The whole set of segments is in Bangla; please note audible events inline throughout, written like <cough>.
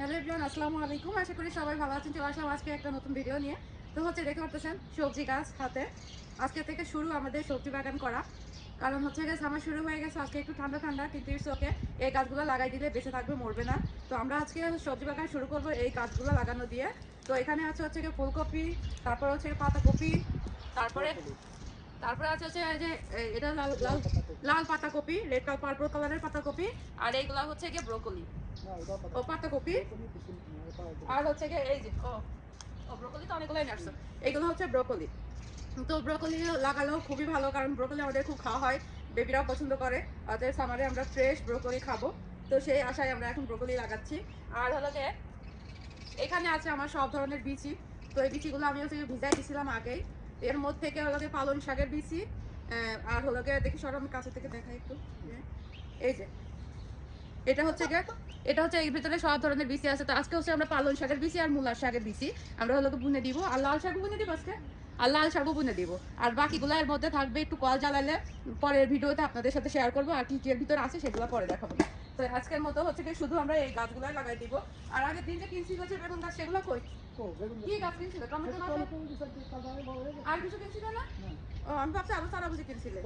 হ্যালো এভরিওয়ান, আসসালামু আলাইকুম। আশা করি সবাই ভালো আছেন। চলে আসলাম আজকে একটা নতুন ভিডিও নিয়ে। তো হচ্ছে, দেখতে পাচ্ছেন সবজি গাছ হাতে। আজকে থেকে শুরু আমাদের সবজি বাগান করা। কারণ হচ্ছে গেছে আমার শুরু হয়ে গেছে আজকে একটু ঠান্ডা ঠান্ডা, কিন্তু ইটস ওকে এই গাছগুলো লাগাই দিলে বেঁচে থাকবে, মরবে না। তো আমরা আজকে সবজি বাগান শুরু করব এই গাছগুলো লাগানো দিয়ে। তো এখানে আছে হচ্ছে গিয়ে ফুলকপি, তারপর হচ্ছে পাতাকপি, তারপরে তারপরে আছে হচ্ছে যে এটা লাল লাল লাল পাতাকপি রেড পার্পল কালারের পাতাকপি আর এইগুলা হচ্ছে গিয়ে ব্রোকলি ও পাতাকপি? আর হচ্ছে গিয়ে এই যে ও ব্রোকলি তো অনেকগুলোই নার্স এগুলো হচ্ছে ব্রোকলি তো ব্রোকলি লাগালেও খুবই ভালো কারণ ব্রোকলি আমাদের খুব খাওয়া হয় বেবিরাও পছন্দ করে। অতএব সামারে আমরা ফ্রেশ ব্রোকলি খাব। তো সেই আশায় আমরা এখন ব্রোকলি লাগাচ্ছি। আর হলো যে এখানে আছে আমার সব ধরনের বিচি। তো এই বিচিগুলো আমি হচ্ছে ভিজাই দিয়েছিলাম আগেই। এর মধ্যে থেকে হলো গিয়ে পালং শাকের বিচি আর হলো গিয়ে দেখি সর, আমি কাছে থেকে দেখাই একটু। এই যে, এটা হচ্ছে গিয়ে, এটা হচ্ছে এর ভিতরে সব ধরনের বিসি আছে। তো আজকে হচ্ছে আমরা পালং শাকের বিচি আর মূলার শাকের বিসি আমরা হলো বুনে দিব। আর লাল শাকও বুনে দিব আজকে। আর লাল শাকও বুনে দিব। আর বাকিগুলো এর মধ্যে থাকবে, একটু কল জ্বালালে পরের ভিডিওতে আপনাদের সাথে শেয়ার করব। আর কি কি এর ভিতরে আছে সেগুলো পরে দেখাবো। তো আজকের মতো হচ্ছে কি শুধু আমরা এই গাছগুলো লাগাই দিব। আর আগের দিন যে কিনছি হচ্ছে বেগুন গাছ সেগুলো কই? কি গাছ। কিনছিল? টমেটো না আর কিছু কিনছিল না? ও আমি ভাবছি আরও সারা বুঝে কিনছিলে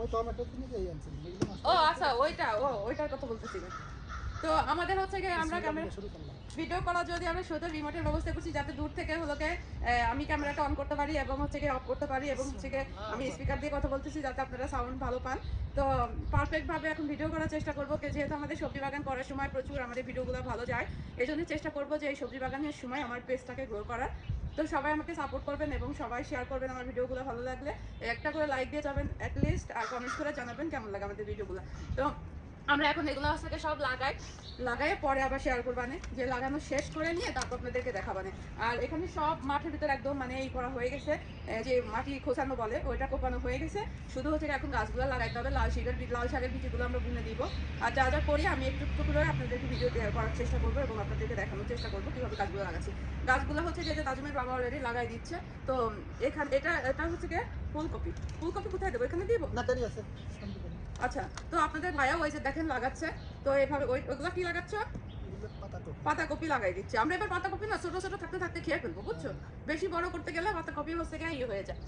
ও আচ্ছা ওইটা ও ওইটার কথা বলতেছিলেন তো আমাদের হচ্ছে গিয়ে আমরা ক্যামেরা ভিডিও করা যদি আমরা শুধু রিমোটের ব্যবস্থা করছি যাতে দূর থেকে হলো গিয়ে, আহ, আমি ক্যামেরাটা অন করতে পারি এবং হচ্ছে গিয়ে অফ করতে পারি এবং হচ্ছে গিয়ে আমি স্পিকার দিয়ে কথা বলতেছি যাতে আপনারা সাউন্ড ভালো পান। তো পারফেক্ট ভাবে এখন ভিডিও করার চেষ্টা করব যেহেতু আমাদের সবজি বাগান করার সময় প্রচুর আমাদের ভিডিওগুলো ভালো যায় এই জন্য চেষ্টা করব যে এই সবজি বাগানের সময় আমার পেজটাকে গ্রো করার। তো সবাই আমাকে সাপোর্ট করবেন এবং সবাই শেয়ার করবেন আমার ভিডিওগুলো ভালো লাগলে। একটা করে লাইক দিয়ে যাবেন অ্যাটলিস্ট আর কমেন্ট করে জানাবেন কেমন লাগে আমাদের ভিডিওগুলো তো আমরা এখন এগুলো থেকে সব লাগাই লাগাই পরে আবার শেয়ার করবানে যে লাগানো শেষ করে নিয়ে তারপর আপনাদেরকে দেখাবানে আর এখানে সব মাঠের ভিতরে একদম মানে এই করা হয়ে গেছে যে মাটি খোঁচানো বলে, ওইটা কোপানো হয়ে গেছে। শুধু হচ্ছে এখন গাছগুলো লাগাইতে হবে, লাল বীজ, লাল শাকের বীজগুলো আমরা বুনে দিব। আর যা যা করি আমি একটু একটু করে আপনাদেরকে ভিডিও করার চেষ্টা করব এবং আপনাদেরকে দেখানোর চেষ্টা করব কীভাবে গাছগুলো লাগাচ্ছি। গাছগুলো হচ্ছে যে তাজমের বাবা অলরেডি লাগাই দিচ্ছে, তো এখানে, এটা এটা হচ্ছে কি ফুলকপি। ফুলকপি কোথায় দেবো? এখানে দিব? আচ্ছা তো আপনাদের ভাইয়া ওই যে দেখেন লাগাচ্ছে, তো এভাবে ওই ওইগুলো কি লাগাচ্ছ? পাতাকপি লাগাই দিচ্ছে। আমরা এবার পাতাকপি না, ছোট ছোট থাকতে থাকতে খেয়ে ফেলব, বুঝছ? বেশি বড় করতে গেলে পাতাকপি হচ্ছে গিয়ে ইয়ে হয়ে যায়।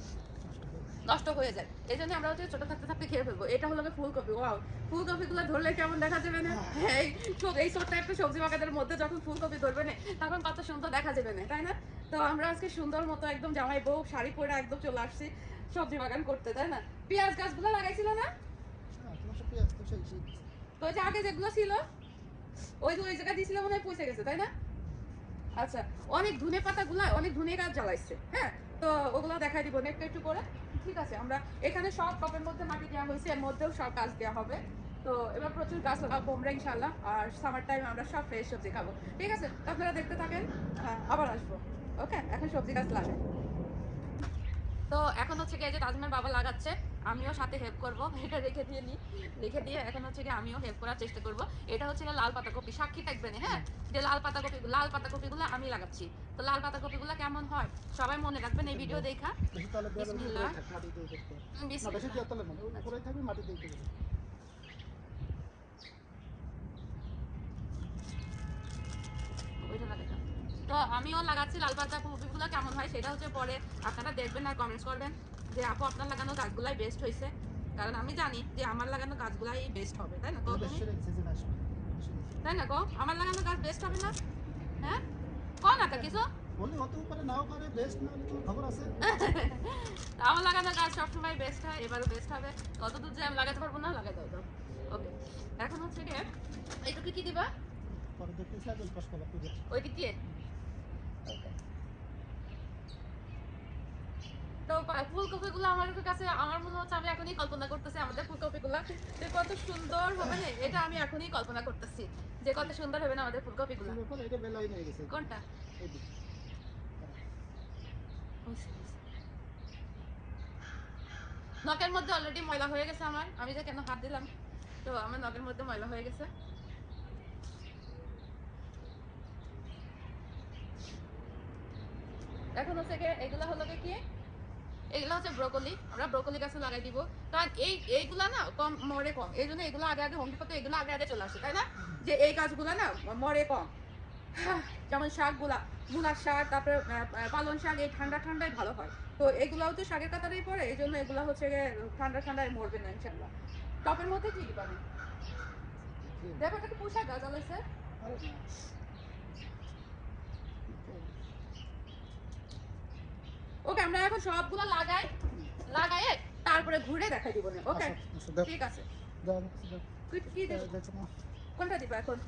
নষ্ট হয়ে যায়। এই জন্য আমরা হচ্ছে ছোট থাকতে থাকতে খেয়ে ফেলব। এটা হলো ফুলকপি, ওয়াও। ফুলকপি গুলো ধরলে কেমন দেখা যাবে না? সব- এই ছোট্ট একটা সবজি বাগানের মধ্যে যখন ফুলকপি ধরবে না, তখন কত সুন্দর দেখা যাবে না, তাই না? তো আমরা আজকে সুন্দর মতো একদম জামাই বউ, শাড়ি পরে একদম চলে আসছি সবজি বাগান করতে, তাই না? পেঁয়াজ গাছগুলো লাগাইছিল না? তো আচ্ছা অনেক ধনে পাতাগুলা, অনেক ধনে গাছ জ্বালাইছে হ্যাঁ? এখানে সব গাছ দেওয়া হবে। তো এবার প্রচুর গাছ লাগাবো আর সামার টাইম আমরা সব ফ্রেশ সবজি খাব। ঠিক আছে আপনারা দেখতে থাকেন আবার আসব ওকে এখন সবজি গাছ লাগাই। তো এখন হচ্ছে কি যে তাজমের বাবা লাগাচ্ছে আমিও সাথে হেল্প করব এটা রেখে দিয়ে নিই রেখে দিয়ে এখন হচ্ছে কি আমিও হেল্প করার চেষ্টা করব। এটা হচ্ছে লাল পাতাকপি সাক্ষী থাকবেন হ্যাঁ? যে লাল পাতাকপি লাল পাতাকপিগুলো আমি লাগাচ্ছি। তো লাল পাতাকপিগুলো কেমন হয়? সবাই মনে রাখবেন এই ভিডিও দেখা। ওইটা লাগাতাম। তো আমিও লাগাচ্ছি লাল পাতা কপিগুলো কেমন হয় সেটা হচ্ছে পরে আপনারা দেখবেন আর কমেন্টস করবেন। যে আপু আপনার লাগানো গাছগুলাই বেস্ট হয়েছে কারণ আমি জানি যে আমার লাগানো গাছগুলাই বেস্ট হবে তাই না কো তাই না কো? আমার লাগানো গাছ বেস্ট হবে না? হ্যাঁ? কো না কা কিছু। <laughs> আমার লাগানো গাছ সবসময় বেস্ট হয় এবারও বেস্ট হবে। কতদূর যে আমি লাগাতে পারব না লাগাই দাও ওকে এখন হচ্ছে গিয়ে এইটুকু কি দিবা? ওই দিক তো ফুলকপিগুলো আমার কাছে আমার মনে হচ্ছে আমি এখনই কল্পনা করতেছি আমাদের ফুলকপিগুলো যে কত সুন্দর হবে না? এটা আমি এখনই কল্পনা করতেছি যে কত সুন্দর হবে না আমাদের ফুলকপিগুলো। কোনটা? নখের মধ্যে অলরেডি ময়লা হয়ে গেছে আমার। আমি যে কেন হাত দিলাম? তো আমার নখের মধ্যে ময়লা হয়ে গেছে। এখন হচ্ছে এগুলো হলো কি? এগুলো হচ্ছে ব্রোকলি আমরা ব্রোকলি গাছে লাগাই দিব। কারণ এই এইগুলা না কম মরে কম। এই জন্য এগুলো আগে আগে হোম ডিপোতে এগুলো আগে আগে চলে আসে তাই না? যে এই গাছগুলো না মরে কম। যেমন শাকগুলা মূলার শাক তারপরে আহ, আহ, পালং শাক এই ঠান্ডা ঠান্ডায় ভালো হয়। তো এগুলাও তো শাকের কাতারেই পড়ে এই জন্য এগুলো হচ্ছে ঠান্ডা ঠান্ডায় মরবে না ইনশাল্লাহ টপের মধ্যে কি দিবানি দেখো এটা কি পোশাক গাছ আলাইছে ওকে আমরা এখন সবগুলো লাগাই লাগাই তারপরে ঘুরে দেখাই দিব ওকে ঠিক আছে। তুই কি দিবি কোনটা দিবা এখন?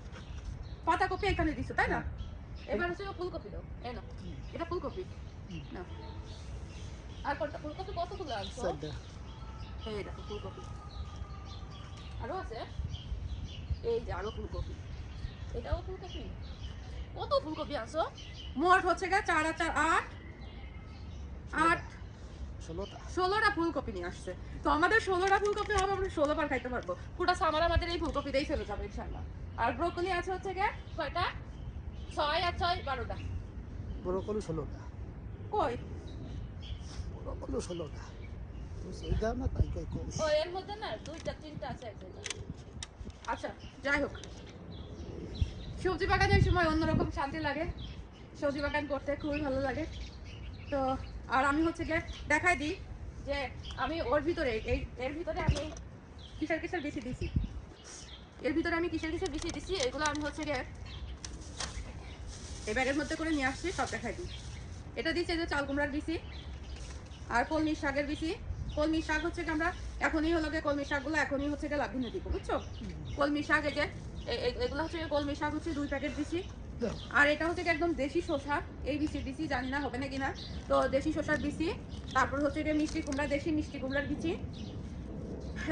পাতা কপি এখানে দিছো তাই না? এবার হচ্ছে ফুলকপি দাও এই না এটা ফুলকপি। না আর কোনটা? ফুলকপি কতগুলো আনছো? এই দেখো ফুলকপি। আরও আছে? এই যে আরও ফুলকপি। এটাও ফুলকপি। কত ফুলকপি আনছো? মোট হচ্ছে গা চার আর চার আট। আট। ষোলোটা। ফুলকপি নিয়ে আসছে। তো আমাদের ষোলোটা ফুলকপি হবে আমরা ষোলো বার খাইতে পারব। পুরো সামার আমাদের এই ফুলকপিতেই ফেলে যাবে ইনশাল্লাহ আর ব্রোকলি আছে হচ্ছে গিয়ে কয়টা? ছয় আর ছয় বারোটা। ব্রোকলি ষোলোটা। কই? ষোলোটা। এর মধ্যে না দুইটা তিনটা আছে আচ্ছা যাই হোক। সবজি বাগানের সময় অন্যরকম শান্তি লাগে। সবজি বাগান করতে খুবই ভালো লাগে। তো আর আমি হচ্ছে গিয়ে দেখাই দিই যে আমি ওর ভিতরে এই এর ভিতরে আমি কিসের কিসের বেশি দিছি? এর ভিতরে আমি কিসের কিসের বেশি দিছি? এগুলো আমি হচ্ছে গিয়ে এই ব্যাগের মধ্যে করে নিয়ে আসছি সব দেখাই দিই। এটা দিচ্ছে যে চাল কুমড়ার বিচি আর কলমি শাকের বিচি। কলমি শাক হচ্ছে কি আমরা এখনই হলো গিয়ে কলমি শাকগুলো এখনই হচ্ছে গিয়ে লাভিনে দিব বুঝছ? কলমি শাক এই যে এগুলো হচ্ছে কলমি শাক হচ্ছে দুই প্যাকেট দিছি। আর এটা হচ্ছে একদম দেশি শসা, এই বিচি বিচি জানি না হবে না। কিনা তো দেশি শসার বিচি, তারপর হচ্ছে যে মিষ্টি কুমড়া, দেশি মিষ্টি কুমড়ার বিচি,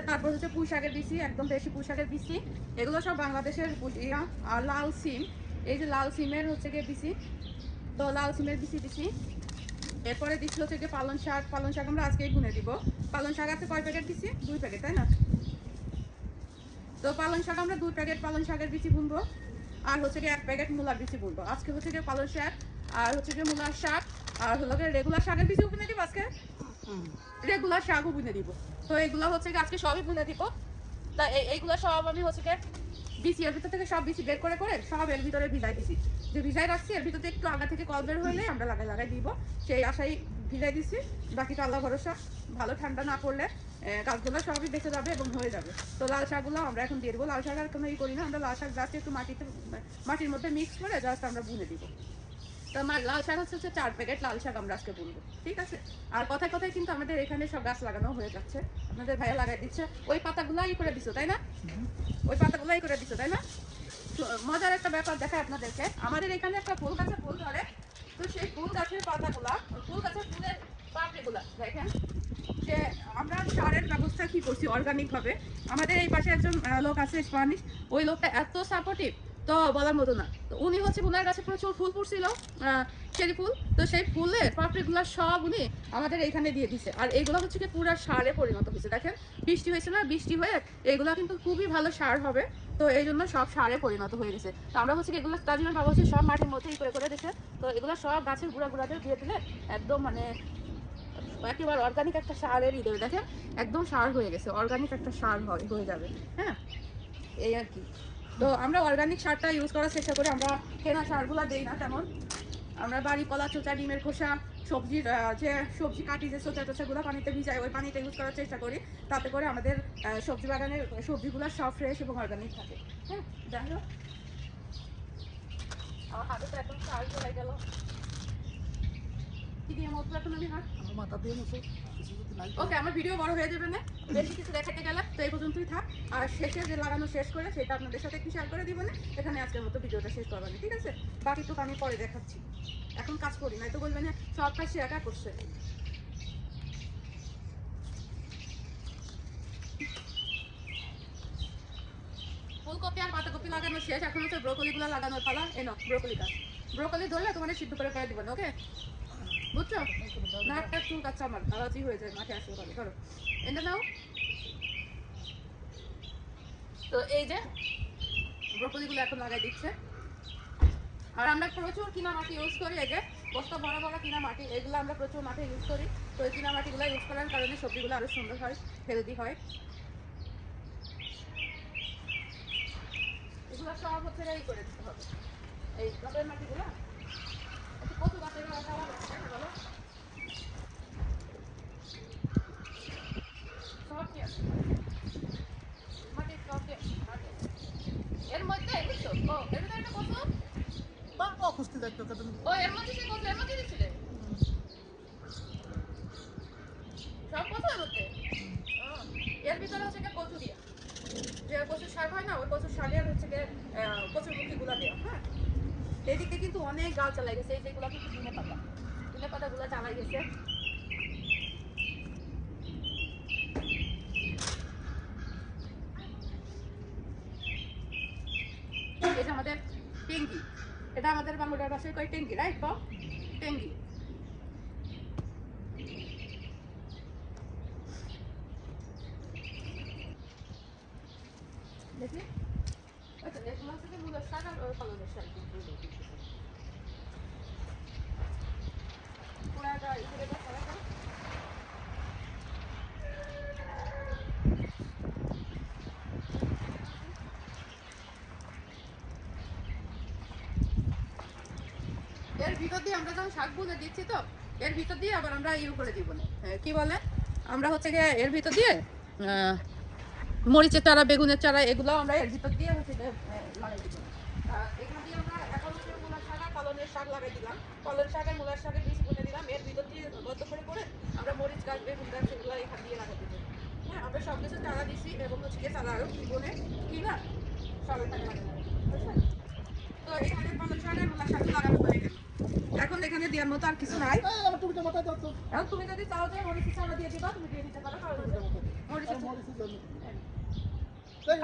তারপর হচ্ছে পুঁই শাকের বিচি, একদম দেশি পুঁই শাকের বিচি। এগুলো সব বাংলাদেশের আর লাল সিম, এই যে লাল সিমের হচ্ছে গিয়ে বিচি, তো লাল সিমের বিচি দিছি এরপরে দিচ্ছিল হচ্ছে গিয়ে পালং শাক পালং শাক আমরা আজকেই গুনে দিব। পালং শাক আছে কয় প্যাকেট দিছি দুই প্যাকেট, তাই না? তো পালং শাক আমরা দুই প্যাকেট পালং শাকের বিচি বুনবো আর হচ্ছে গিয়ে এক প্যাকেট মূলার বিচি বুনবো আজকে হচ্ছে গিয়ে পালং শাক, আর হচ্ছে গিয়ে মূলার শাক, আর হলো গিয়ে রেগুলার শাকের বিচিও বুনে দিব আজকে। রেগুলার শাকও বুনে দিব। তো এগুলো হচ্ছে গিয়ে আজকে সবই বুনে দিব। তা এই- এইগুলো সব আমি হচ্ছে গিয়ে বিচি, এর ভিতর থেকে সব বিচি বের করে করে সব এর ভিতরে ভিজাই দিছি। যে ভিজাই রাখছি, এর ভিতরে একটু আগা থেকে কল বের হইলে আমরা লাগাই লাগাই দিব। সেই আশাই ভিজাই দিছি। বাকিটা আল্লাহ ভরসা, ভালো ঠান্ডা না পড়লে গাছগুলো সবই বেঁচে যাবে এবং হয়ে যাবে। তো লাল শাকগুলো আমরা এখন দিয়ে দেবো। লাল শাক আর কোনো ই করি না। আমরা লাল শাক জাস্ট একটু মাটিতে, মাটির মধ্যে মিক্স করে জাস্ট আমরা বুনে দিব। তো আমার লাল শাক হচ্ছে হচ্ছে চার প্যাকেট লাল শাক আমরা আজকে বুনবো। ঠিক আছে? আর কথায় কথায় কিন্তু আমাদের এখানে সব গাছ লাগানো হয়ে যাচ্ছে। আপনাদের ভাইয়া লাগাই দিচ্ছে। ওই পাতাগুলো ই করে দিছো, তাই না? ওই পাতাগুলো ই করে দিছো, তাই না? মজার একটা ব্যাপার দেখায় আপনাদেরকে। আমাদের এখানে একটা ফুল গাছে ফুল ধরে। তো সেই ফুল গাছের পাতাগুলা ফুল গাছের ফুলের পাপড়িগুলা দেখেন যে আমরা সারের ব্যবস্থা কি করছি অর্গানিক ভাবে। আমাদের এই পাশে একজন লোক আছে স্প্যানিশ ওই লোকটা এত সাপোর্টিভ তো বলার মতো না। তো উনি হচ্ছে ওনার কাছে প্রচুর ফুল ফুটছিল চেরি ফুল। তো সেই ফুলের পাপড়িগুলো সব উনি আমাদের এইখানে দিয়ে দিছে। আর এইগুলো হচ্ছে কি পুরো সারে পরিণত হয়েছে। দেখেন, বৃষ্টি হয়েছে না? বৃষ্টি হয়ে এগুলো কিন্তু খুবই ভালো সার হবে। তো এই জন্য সব সারে পরিণত হয়ে গেছে। তো আমরা হচ্ছে কি এগুলো তার জন্য ভাবছি সব মাটির মধ্যেই করে করে দিছে। তো এগুলো সব গাছের গুঁড়া গুঁড়াতে দিয়ে দিলে একদম মানে একেবারে অর্গানিক একটা সারেরই দেবে। দেখেন, একদম সার হয়ে গেছে অর্গানিক একটা সার হয়- যাবে হ্যাঁ? এই আর কি। তো আমরা অর্গানিক সারটা ইউজ করার চেষ্টা করি, আমরা কেনা সারগুলো দেই না তেমন। আমরা বাড়ি কলা, চোচা, ডিমের খোসা, সবজির যে সবজি কাটি, যে চোচা টোচাগুলো পানিতে ভিজাই, ওই পানিটা ইউজ করার চেষ্টা করি। তাতে করে আমাদের সবজি বাগানের সবজিগুলো সব ফ্রেশ এবং অর্গানিক থাকে হ্যাঁ? যাই হোক। আমার হাতে তো একদম সার চলে গেল। কি দিয়ে মতো এখন আমি হাত আমার মাথা দিয়ে মতো ওকে আমার ভিডিও বড় হয়ে যাবে না। বেশি কিছু দেখাতে গেলে তো এই পর্যন্তই থাক। আর শেষে যে লাগানো শেষ করে সেটা আপনাদের সাথে একটু শেয়ার করে দিব না। এখানে আজকের মতো ভিডিওটা শেষ করবানি ঠিক আছে? বাকিটুকু আমি পরে দেখাচ্ছি। এখন কাজ করি না তো বলবেন সব কাজ সে একা করছে। ফুলকপি আর পাতাকপি লাগানো শেষ এখন হচ্ছে ব্রোকলিগুলো লাগানোর পালা। এনো ব্রোকলি গাছ ব্রোকলি ধরলে তোমাদের সিদ্ধ করে করে দিবেন ওকে? বুঝছ? না, একটা চুল কাচ্ছে আমার আলাজি হয়ে যায়, মাঠে আসলে ভালো ধরো। এটা নাও। তো এই যে ব্রোকলিগুলো এখন লাগাই দিচ্ছে। আর আমরা প্রচুর কিনা মাটি ইউজ করি যে, বস্তা বড় বড় কিনা মাটি, এগুলো আমরা প্রচুর মাঠে ইউজ করি। তো এই কিনা মাটিগুলো ইউজ করার কারণে সবজিগুলো আরও সুন্দর হয়, হেলদি হয়। এগুলো সব হচ্ছে এই করে দিতে হবে। এই মাটিগুলো একটু একটা অখুস্তি দেখতে তুমি ও এর মধ্যে সে এর মধ্যে দিছিলে সব কচু এর মধ্যে এর ভিতরে হচ্ছে গিয়ে কচু যে কচুর শাক হয় না, ওই কচুর শাকের হচ্ছে কচুর মুখি গুলা দেওয়া হ্যাঁ? এদিকে কিন্তু অনেক গাছ চালাই গেছে, এই যেগুলো কিন্তু দিনে পাতা। দিনে পাতা গুলা চালাই গেছে। আমাদের টেঙ্গি। এটা আমাদের বাংলার ভাষায় কয় টেঙ্গি রাইট টেঙ্গি দেখি আচ্ছা এগুলো হচ্ছে কি মূলের শাক আর ওই কলমের শাক পুরাটা এগুলো তো করা যায়। এর ভিতর দিয়ে আমরা যখন শাক বুনে দিচ্ছি তো, এর ভিতর দিয়ে আবার আমরা ইউ করে দিব না। কি বলে? আমরা হচ্ছে গিয়ে এর ভিতর দিয়ে মরিচের চারা, বেগুনের চারা এগুলো আমরা এর ভিতর দিয়ে হচ্ছে লাগাই দিব। এখান দিয়ে আমরা এখন মূলার শাক আর পালনের শাক লাগাই দিলাম। পালন শাক আর মূলার শাকের বীজ বুনে দিলাম। এর ভিতর দিয়ে গত করে করে আমরা মরিচ গাছ, বেগুন গাছ এগুলো এখান দিয়ে লাগাই দিব। হ্যাঁ আমরা সব কিছু চারা দিছি এবং হচ্ছে গিয়ে চারা আরও বনে কি না সব এখানে লাগাই তো এখানে পালন শাক আর মূলার শাক লাগানো হয়ে গেল। এখন এখানে দেওয়ার মতো আর কিছু নাই। এই আমার টুপিটা মাথায় দাও তো। এখন তুমি যদি চাও যে মরিচের চারা দিয়ে দিবা তুমি দিয়ে দিতে পারো।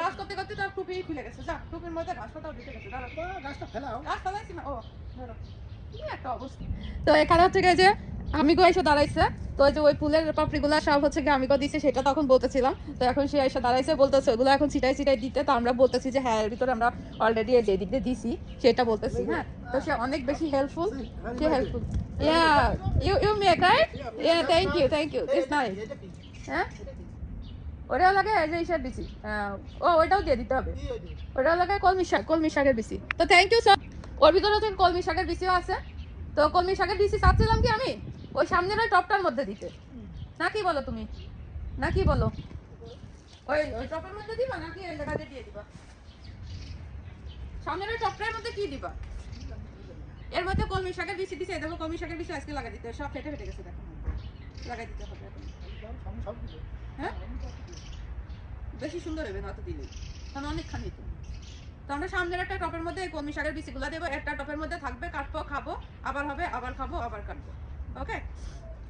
কাজ করতে করতে তার টুপি খুলে গেছে। যা টুপির মধ্যে ঘাস পাতাও দিতে গেছে দাঁড়া গাছটা ফেলাও। ফেলাইছি না ও ধরো। কি একটা অবস্থা। তো এখানে হচ্ছে যে আমি গো এসে দাঁড়াইছে। তো ওই যে ওই ফুলের পাপড়িগুলো সব হচ্ছে আমি সেটা তখন বলতেছিলাম। তো এখন সে এসে দাঁড়াইছে, বলতেছে ওগুলো এখন ছিটাই ছিটাই দিতে। তো আমরা বলতেছি যে হ্যাঁ এর ভিতরে আমরা অলরেডি দিক দিয়ে দিছি, সেটা বলতেছি হ্যাঁ? তো সে অনেক বেশি helpful say helpful yeah, you you make right yeah thank you thank you it's nice হ্যাঁ? ওটাও লাগে এই যে ইসের দিছি। ও, ওইটাও দিয়ে দিতে হবে। ওই লাগে কলমি শাক, কলমি শাকের বিসি তো থ্যাংক ইউ স্যার ওর ভিতরে হচ্ছে কলমি শাকের বিসিও আছে। তো কলমি শাকের বিসি চাচ্ছিলাম কি আমি? ওই সামনের ওই টপটার মধ্যে দিতে। না কি বলো তুমি? না কি বলো? ওই ওই টপের মধ্যে দিবা নাকি দিয়ে দিবা? সামনের ওই টপটার মধ্যে কি দিবা? এর মধ্যে কলমি শাকের বিসি দিছে দেখো কলমি শাকের বিসি আজকে লাগাই দিতে হবে। সব ফেটে ফেটে গেছে দেখো। লাগাই দিতে হবে। হ্যাঁ? বেশি সুন্দর হবে না তো দিলেই কারণ অনেকখানি তো। তো আমরা সামনের একটা টপের মধ্যে কলমি শাকের বিচিগুলো দেবো একটা টপের মধ্যে থাকবে কাটবো খাব আবার হবে আবার খাব আবার কাটবো। ওকে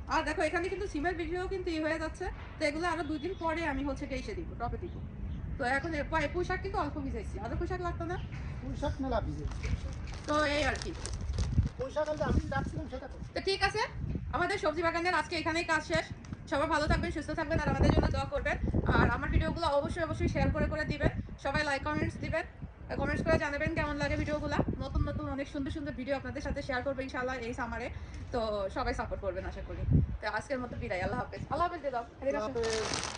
আর দেখো এখানে কিন্তু সিমের ভিডিও কিন্তু ই হয়ে যাচ্ছে। তো এগুলো আরও দুই দিন পরে আমি হচ্ছে এসে দিব টপে দিব। তো এখন এ- পা- পুঁই শাক কিন্তু অল্প ভিজাইছি। আরও পুঁই শাক লাগতো না? পুঁই শাক মেলা ভিজে। তো এই আর কি। পুঁই শাক আমি রাখছিলাম সেটা তো। তো ঠিক আছে আমাদের সবজি বাগানের আজকে এখানেই কাজ শেষ। সবাই ভালো থাকবেন সুস্থ থাকবেন আর আমাদের জন্য দোয়া করবেন। আর আমার ভিডিওগুলো অবশ্যই অবশ্যই শেয়ার করে করে দিবেন। সবাই লাইক কমেন্টস দিবেন। কমেন্টস করে জানাবেন কেমন লাগে ভিডিওগুলো। নতুন নতুন অনেক সুন্দর সুন্দর ভিডিও আপনাদের সাথে শেয়ার করব ইনশাল্লাহ এই সামারে তো সবাই সাপোর্ট করবেন আশা করি। তো আজকের মতো বিদায়। আল্লাহ হাফেজ। আল্লাহ হাফেজ। তারপরে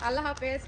আল্লাহ হাফেজ।